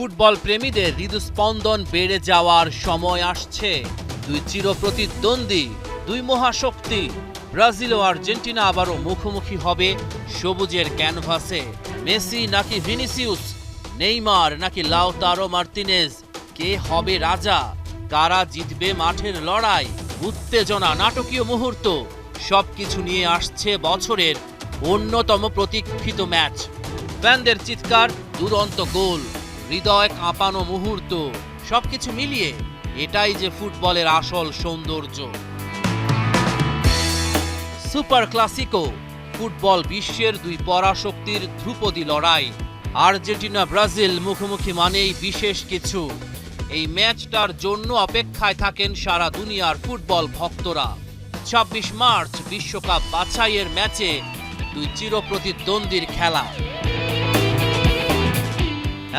Football প্রেমীদের হৃদস্পন্দন বেড়ে যাওয়ার সময় আসছে। দুই চিরপ্রতিদ্বন্দ্বী, দুই মহাশক্তি। ব্রাজিল ও আর্জেন্টিনা আবারও মুখোমুখি হবে সবুজের ক্যানভাসে। মেসি নাকি ভিনিসিউস? নেইমার নাকি লাউতারো মার্তিনেজ? কে হবে রাজা? কারা জিতবে মাঠের লড়াই? উত্তেজনা, নাটকীয় মুহূর্ত। সবকিছু নিয়ে আসছে বছরের অন্যতম প্রতীক্ষিত ম্যাচ। ফ্যানদের চিৎকার, দুরন্ত গোল। হৃদয় কাঁপানো মুহূর্ত, সবকিছু মিলিয়ে এটাই যে ফুটবলের আসল সৌন্দর্য। সুপার ক্লাসিকো, ফুটবল বিশ্বের দুই পরাশক্তির ধ্রুপদী লড়াই। আর্জেন্টিনা, ব্রাজিল মুখোমুখি মানেই বিশেষ কিছু। এই ম্যাচটার জন্য অপেক্ষায় থাকেন সারা দুনিয়ার ফুটবল ভক্তরা। ছাব্বিশ মার্চ বিশ্বকাপ বাছাইয়ের ম্যাচে দুই চিরপ্রতিদ্বন্দ্বীর খেলা।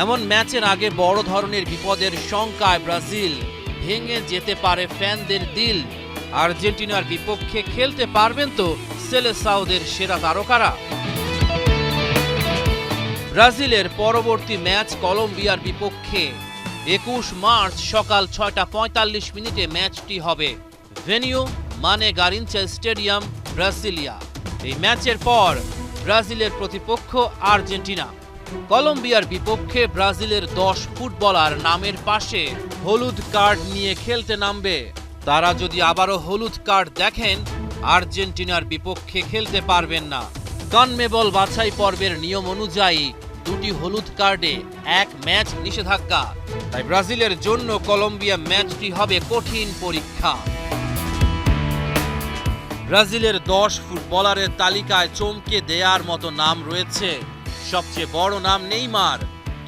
এমন ম্যাচের আগে বড় ধরনের বিপদের শঙ্কায় ব্রাজিল ভেঙে যেতে পারে ফ্যানদের দিল। আর্জেন্টিনার বিপক্ষে খেলতে পারবেন তো সেলেসাউদের সেরা তারকারা। ব্রাজিলের পরবর্তী ম্যাচ কলম্বিয়ার বিপক্ষে। একুশ মার্চ সকাল ছয়টা পঁয়তাল্লিশ মিনিটে ম্যাচটি হবে ভেনিউ মানে গারিনচা স্টেডিয়াম ব্রাজিলিয়া। এই ম্যাচের পর ব্রাজিলের প্রতিপক্ষ আর্জেন্টিনা। কলম্বিয়ার বিপক্ষে ব্রাজিলের দশ ফুটবলার নামের পাশে হলুদ কার্ড নিয়ে খেলতে নামবে। তারা যদি আবারও হলুদ কার্ড দেখেন, আর্জেন্টিনার বিপক্ষে খেলতে পারবেন না। কনমেবল বাছাই পর্বের নিয়ম অনুযায়ী দুটি হলুদ কার্ডে এক ম্যাচ নিষেধাজ্ঞা। তাই ব্রাজিলের জন্য কলম্বিয়া ম্যাচটি হবে কঠিন পরীক্ষা। ব্রাজিলের দশ ফুটবলারের তালিকায় চমকে দেয়ার মতো নাম রয়েছে সবচেয়ে বড় নাম নেইমার।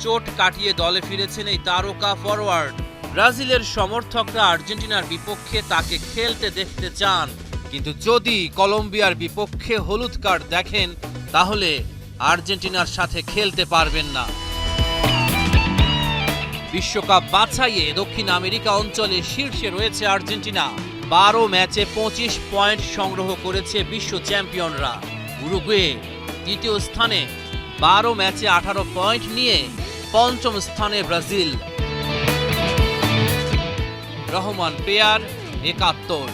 চোট কাটিয়ে দলে ফিরেছেন এই তারকা ফরওয়ার্ড ব্রাজিলের সমর্থকরা আর্জেন্টিনার বিপক্ষে তাকে খেলতে দেখতে চান। কিন্তু যদি কলম্বিয়ার বিপক্ষে হলুদ কার্ড দেখেন, তাহলে আর্জেন্টিনার সাথে খেলতে পারবেন না। বিশ্বকাপ বাছাইয়ে দক্ষিণ আমেরিকা অঞ্চলে শীর্ষে রয়েছে আর্জেন্টিনা। বারো ম্যাচে পঁচিশ পয়েন্ট সংগ্রহ করেছে বিশ্ব চ্যাম্পিয়নরা। উরুগুয়ে দ্বিতীয় স্থানে বারো ম্যাচে আঠারো পয়েন্ট নিয়ে পঞ্চম স্থানে ব্রাজিল। রহমান পেয়ার একাত্তর।